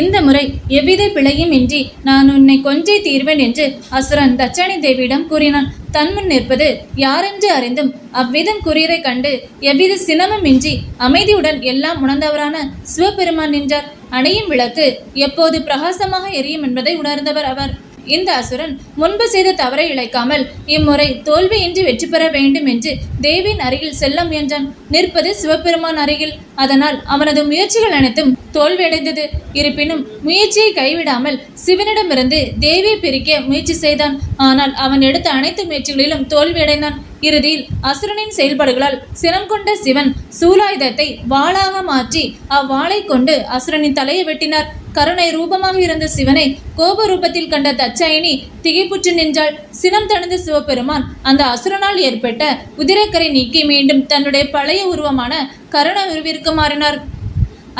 இந்த முறை எவ்வித பிழையும் இன்றி நான் உன்னை கொஞ்சே தீர்வேன் என்று அசுரன் தட்சணி தேவியிடம் கூறினான். தன்முன் நிற்பது யாரென்று அறிந்தும் அவ்விதம் கூறியதை கண்டு எவ்வித சினமும் இன்றி அமைதியுடன் எல்லாம் உணர்ந்தவரான சிவபெருமான் நின்றார். அணையும் விளக்கு எப்போது பிரகாசமாக எரியும் என்பதை உணர்ந்தவர் அவர். இந்த அசுரன் முன்பு செய்த தவறை இழைக்காமல் இம்முறை தோல்வியின்றி வெற்றி பெற வேண்டும் என்று தேவியின் அருகில் செல்ல முயன்றான். நிற்பது சிவபெருமான் அருகில். அதனால் அவனது முயற்சிகள் அனைத்தும் தோல்வியடைந்தது. இருப்பினும் முயற்சியை கைவிடாமல் சிவனிடமிருந்து தேவியை பிரிக்க முயற்சி செய்தான். ஆனால் அவன் எடுத்த அனைத்து முயற்சிகளிலும் தோல்வியடைந்தான். இறுதியில் அசுரனின் செயல்பாடுகளால் சினம் கொண்ட சிவன் சூலாயுதத்தை வாளாக மாற்றி அவ்வாளை கொண்டு அசுரனின் தலையை வெட்டினார். கருணை ரூபமாக இருந்த சிவனை கோப ரூபத்தில் கண்ட தச்சாயினி திகைப்புற்று நின்றாள். சினம் தணிந்த சிவபெருமான் அந்த அசுரனால் ஏற்பட்ட உதிரக்கரை நீக்கி மீண்டும் தன்னுடைய பழைய உருவமான கருண உருவிற்கு மாறினார்.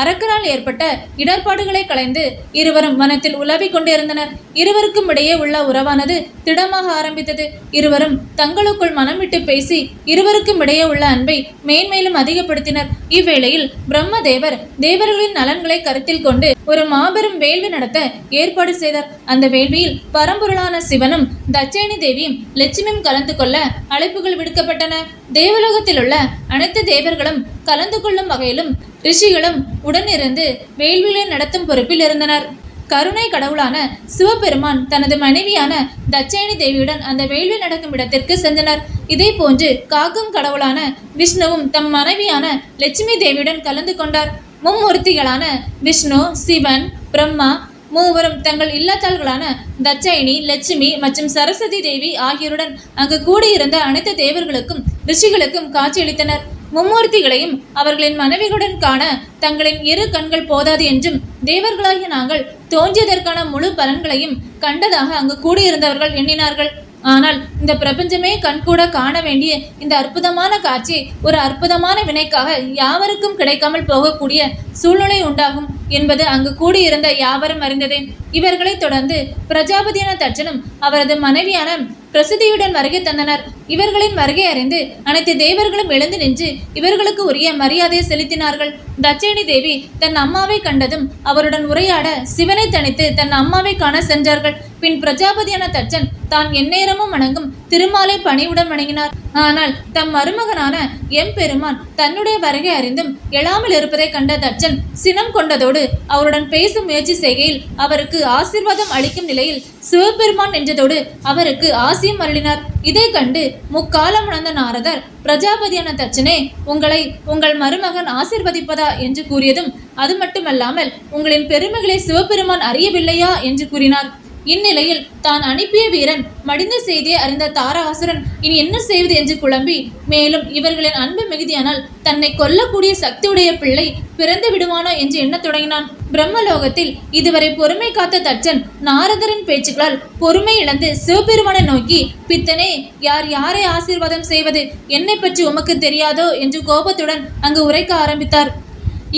அரக்கனால் ஏற்பட்ட இடர்பாடுகளை களைந்து இருவரும் வனத்தில் உலவிக் கொண்டிருந்தனர். இருவருக்கும் இடையே உள்ள உறவானது திடமாக ஆரம்பித்தது. இருவரும் தங்களுக்குள் மனம் விட்டு பேசி இருவருக்கும் இடையே உள்ள அன்பை மேன்மேலும் அதிகப்படுத்தினர். இவ்வேளையில் பிரம்மதேவர் தேவர்களின் நலன்களை கருத்தில் கொண்டு ஒரு மாபெரும் வேள்வி நடத்த ஏற்பாடு செய்தார். அந்த வேள்வியில் பரம்பொருளான சிவனும் தட்சேணி தேவியும் லட்சுமியும் கலந்து கொள்ள அழைப்புகள் விடுக்கப்பட்டன. தேவலோகத்தில் உள்ள அனைத்து தேவர்களும் கலந்து கொள்ளும் வகையிலும் ரிஷிகளும் உடனிருந்து வேள்விகளை நடத்தும் பொறுப்பில் இருந்தனர். கருணை கடவுளான சிவபெருமான் தனது மனைவியான தட்சேணி தேவியுடன் அந்த வேள்வி நடக்கும் இடத்திற்கு சென்றனர். இதே போன்று காக்கும் கடவுளான விஷ்ணுவும் தம் மனைவியான லட்சுமி தேவியுடன் கலந்து கொண்டார். மும்மூர்த்திகளான விஷ்ணு சிவன் பிரம்மா மூவரும் தங்கள் இல்லத்தாள்களான தட்சைனி லட்சுமி மற்றும் சரஸ்வதி தேவி ஆகியோருடன் அங்கு கூடியிருந்த அனைத்து தேவர்களுக்கும் ரிஷிகளுக்கும் காட்சியளித்தனர். மும்மூர்த்திகளையும் அவர்களின் மனைவிகளுடன் காண தங்களின் இரு கண்கள் போதாது என்றும் தேவர்களாகிய நாங்கள் தோன்றியதற்கான முழு பலன்களையும் கண்டதாக அங்கு கூடியிருந்தவர்கள் எண்ணினார்கள். ஆனால் இந்த பிரபஞ்சமே கண்கூட காண வேண்டிய இந்த அற்புதமான காட்சி ஒரு அற்புதமான வினைக்காக யாவருக்கும் கிடைக்காமல் போகக்கூடிய சூழ்நிலை உண்டாகும் என்பது அங்கு கூடியிருந்த யாவரும் அறிந்ததே இவர்களைத் தொடர்ந்து பிரஜாபதியான தட்சனும் அவரது மனைவியான பிரசித்தியுடன் வருகை தந்தனர். இவர்களின் வருகை அறிந்து அனைத்து தேவர்களும் எழுந்து நின்று இவர்களுக்கு உரிய மரியாதையை செலுத்தினார்கள். தட்சேணி தேவி தன் அம்மாவை கண்டதும் அவருடன் உரையாட சிவனை தனித்து தன் அம்மாவை காண சென்றார்கள். பின் பிரஜாபதியான தச்சன் தான் எந்நேரமும் வணங்கும் திருமாலை பணிவுடன் வணங்கினார். ஆனால் தம் மருமகனான எம்பெருமான் தன்னுடைய வருகை அறிந்தும் எழாமல் இருப்பதை கண்ட தச்சன் சினம் கொண்டதோடு அவருடன் பேசும் முயற்சி செய்கையில் அவருக்கு ஆசீர்வாதம் அளிக்கும் நிலையில் சிவபெருமான் என்றதோடு அவருக்கு ஆசியம் அருளினார். இதை கண்டு முக்காலம் உணர்ந்த நாரதர் பிரஜாபதியான தச்சனே உங்களை உங்கள் மருமகன் ஆசிர்வதிப்பதா? என்று கூறியதும் அது மட்டுமல்லாமல் உங்களின் பெருமைகளை சிவபெருமான் அறியவில்லையா? என்று கூறினார். இந்நிலையில் தான் அனுப்பிய வீரன் மடிந்த செய்தியை அறிந்த தாராசுரன் இனி என்ன செய்வது? என்று குழம்பி மேலும் இவர்களின் அன்பு மிகுதியானால் தன்னை கொல்லக்கூடிய சக்தியுடைய பிள்ளை பிறந்து விடுவானோ? என்று எண்ணத் தொடங்கினான். பிரம்மலோகத்தில் இதுவரை பொறுமை காத்த தச்சன் நாரதரின் பேச்சுக்களால் பொறுமை இழந்து சிவபெருமானை நோக்கி பித்தனே யார் யாரை ஆசீர்வாதம் செய்வது? என்னை பற்றி உமக்கு தெரியாதோ? என்று கோபத்துடன் அங்கு உரைக்க ஆரம்பித்தார்.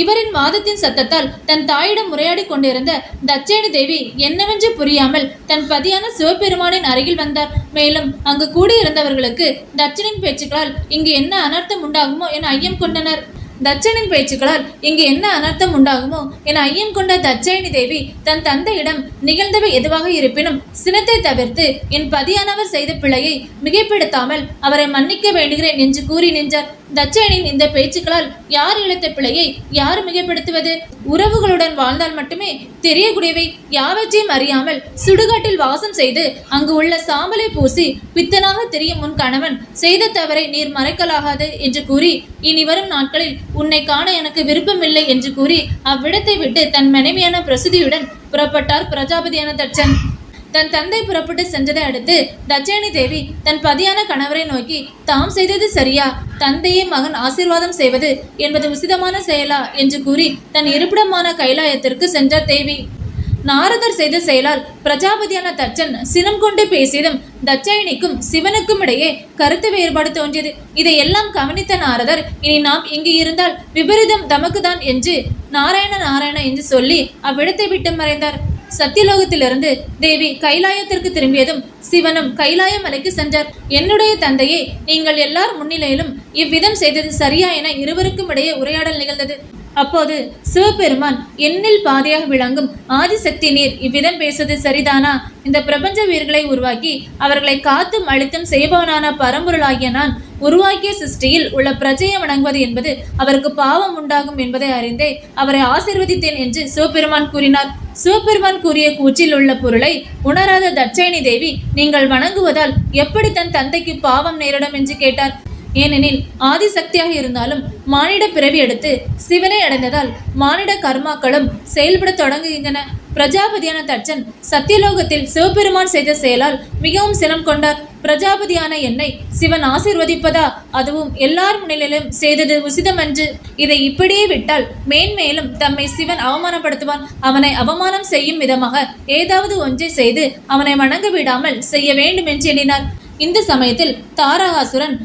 இவரின் வாதத்தின் சத்தத்தால் தன் தாயிடம் உரையாடி கொண்டிருந்த தச்சேனு தேவி என்னவென்று புரியாமல் தன் பதியான சிவபெருமானின் அருகில் வந்தார். மேலும் அங்கு கூடியிருந்தவர்களுக்கு தட்சனின் பேச்சுக்களால் இங்கு என்ன அனர்த்தம் உண்டாகுமோ என ஐயம் கொண்டனர். தட்சனின் பேச்சுக்களால் இங்கு என்ன அனர்த்தம் உண்டாகுமோ என ஐயம் கொண்ட தட்சயணி தேவி தன் தந்தையிடம் நிகழ்ந்தவை எதுவாக இருப்பினும் சினத்தை தவிர்த்து என் பதியானவர் செய்த பிழையை மிகைப்படுத்தாமல் அவரை மன்னிக்க வேண்டுகிறேன் என்று கூறி நின்றார் தட்சயனின் இந்த பேச்சுக்களால் யார் இழைத்த பிழையை யார் மிகைப்படுத்துவது? உறவுகளுடன் வாழ்ந்தால் மட்டுமே தெரியக்கூடியவை. யாவற்றையும் அறியாமல் சுடுகாட்டில் வாசம் செய்து அங்கு உள்ள சாம்பலை பூசி பித்தனாக தெரியும் உன் கணவன் செய்த தவறை நீர் மறைக்கலாகாது என்று கூறி இனி வரும் நாட்களில் உன்னை காண எனக்கு விருப்பமில்லை என்று கூறி அவ்விடத்தை விட்டு தன் மனைவியான பிரசுதியுடன் புறப்பட்டார் பிரஜாபதியான தட்சன் தன் தந்தை புறப்பட்டு சென்றதை அடுத்து தச்சேனி தேவி தன் பதியான கணவரை நோக்கி தாம் செய்தது சரியா? தந்தையே மகன் ஆசீர்வாதம் செய்வது என்பது உசிதமான செயலா? என்று கூறி தன் இருப்பிடமான கைலாயத்திற்கு சென்றார் தேவி. நாரதர் செய்த செயலால் பிரஜாபதியான தச்சன் சினம் கொண்டு பேசியதும் தச்சயனிக்கும் சிவனுக்கும் இடையே கருத்து வேறுபாடு தோன்றியது. இதையெல்லாம் கவனித்த நாரதர் இனி நாம் இங்கு இருந்தால் விபரீதம் தமக்குதான் என்று நாராயண நாராயண என்று சொல்லி அவ்விடத்தை விட்டு மறைந்தார். சத்தியலோகத்திலிருந்து தேவி கைலாயத்திற்கு திரும்பியதும் சிவனும் கைலாய மலைக்கு சென்றார். என்னுடைய தந்தையே நீங்கள் எல்லார் முன்னிலையிலும் இவ்விதம் செய்தது சரியா என இருவருக்கும் இடையே உரையாடல் நிகழ்ந்தது. அப்போது சிவபெருமான் எண்ணில் பாதியாக விளங்கும் ஆதிசக்தி நீர் இவ்விதம் பேசுவது சரிதானா இந்த பிரபஞ்ச உயிர்களை உருவாக்கி அவர்களை காத்தும் அழித்தும் செய்பவனான பரம்பொருளாகிய நான் உருவாக்கிய சிருஷ்டியில் உள்ள பிரஜையை வணங்குவது என்பது அவருக்கு பாவம் உண்டாகும் என்பதை அறிந்தே அவரை ஆசிர்வதித்தேன் என்று சிவபெருமான் கூறினார். சிவபெருமான் கூறிய கூற்றில் உள்ள பொருளை உணராத தட்சயணி தேவி நீங்கள் வணங்குவதால் எப்படி தன் தந்தைக்கு பாவம் நேரிடும்? என்று கேட்டார். ஏனெனில் ஆதிசக்தியாக இருந்தாலும் மானிட பிறவி எடுத்து சிவனை அடைந்ததால் மானிட கர்மாக்களும் செயல்பட தொடங்குகின்றன. பிரஜாபதியான தட்சன் சத்தியலோகத்தில் சிவபெருமான் செய்த செயலால் மிகவும் சினம் கொண்டார். பிரஜாபதியான என்னை சிவன் ஆசிர்வதிப்பதா? அதுவும் எல்லார் முன்னிலையிலும் செய்தது உசிதமன்று. இதை இப்படியே விட்டால் மேன்மேலும் தம்மை சிவன் அவமானப்படுத்துவான். அவனை அவமானம் செய்யும் விதமாக ஏதாவது ஒன்றை செய்து அவனை வணங்க விடாமல் செய்ய வேண்டும் என்று எண்ணினார். இந்த சமயத்தில் தாரகாசுரன்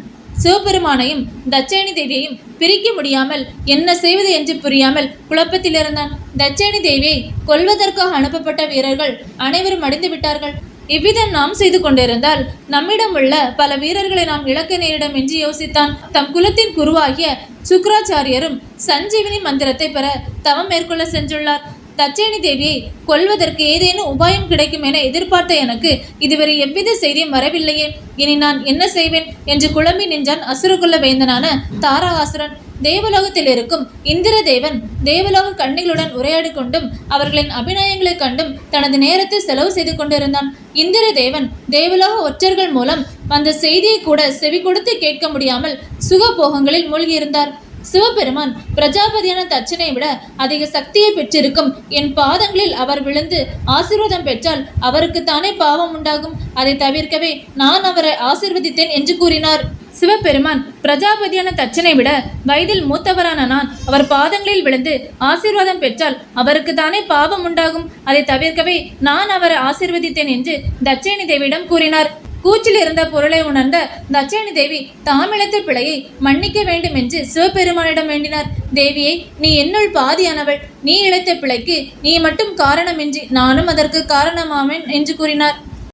சிவபெருமானையும் தச்சேனி தேவியையும் பிரிக்க முடியாமல் என்ன செய்வது என்று புரியாமல் குழப்பத்தில் இருந்தான். தட்சேணி தேவியை கொல்வதற்காக அனுப்பப்பட்ட வீரர்கள் அனைவரும் அடைந்து விட்டார்கள். இவ்விதம் நாம் செய்து கொண்டிருந்தால் நம்மிடம் உள்ள பல வீரர்களை நாம் இழக்க நேரிடும் என்று யோசித்தான். தம் குலத்தின் குருவாகிய சுக்ராச்சாரியரும் சஞ்சீவினி மந்திரத்தை பெற தவம் மேற்கொள்ள சென்றுள்ளார். தச்சேணி தேவியை கொல்வதற்கு ஏதேனும் உபாயம் கிடைக்கும் என எதிர்பார்த்த எனக்கு இதுவரை எவ்வித செய்தியும் வரவில்லையே. இனி நான் என்ன செய்வேன் என்று குழம்பி நின்றான் அசுரகுல வேந்தனான தாராகாசுரன். தேவலோகத்தில் இருக்கும் இந்திர தேவன் தேவலோக கண்ணிகளுடன் உரையாடி கொண்டும் அவர்களின் அபிநயங்களைக் கண்டும் தனது நேரத்தை செலவு செய்து கொண்டிருந்தான். இந்திர தேவன் தேவலோக ஒற்றர்கள் மூலம் வந்த செய்தியை கூட செவி கொடுத்து கேட்க முடியாமல் சுகபோகங்களில் மூழ்கியிருந்தார். சிவபெருமான் பிரஜாபதியான தச்சனை விட அதிக சக்தியை பெற்றிருக்கும். என் பாதங்களில் அவர் விழுந்து ஆசீர்வாதம் பெற்றால் அவருக்கு தானே பாவம் உண்டாகும். அதை தவிர்க்கவே நான் அவரை ஆசீர்வதித்தேன் என்று கூறினார். சிவபெருமான் பிரஜாபதியான தச்சனை விட வயதில் மூத்தவரான நான் அவர் பாதங்களில் விழுந்து ஆசீர்வாதம் பெற்றால் அவருக்கு தானே பாவம் உண்டாகும். அதை தவிர்க்கவே நான் அவரை ஆசீர்வதித்தேன் என்று தட்சேணி தேவியிடம் கூறினார். கூச்சில் இருந்த பொருளை உணர்ந்த தட்சணி தேவி தாமிழத்து பிழையை மன்னிக்க வேண்டும் என்று சிவபெருமானிடம் வேண்டினார். தேவியை நீ என்னுள் பாதியானவள். நீ இழைத்த பிழைக்கு நீ மட்டும் காரணமின்றி நானும் அதற்கு காரணமாவேன் என்று கூறினார்.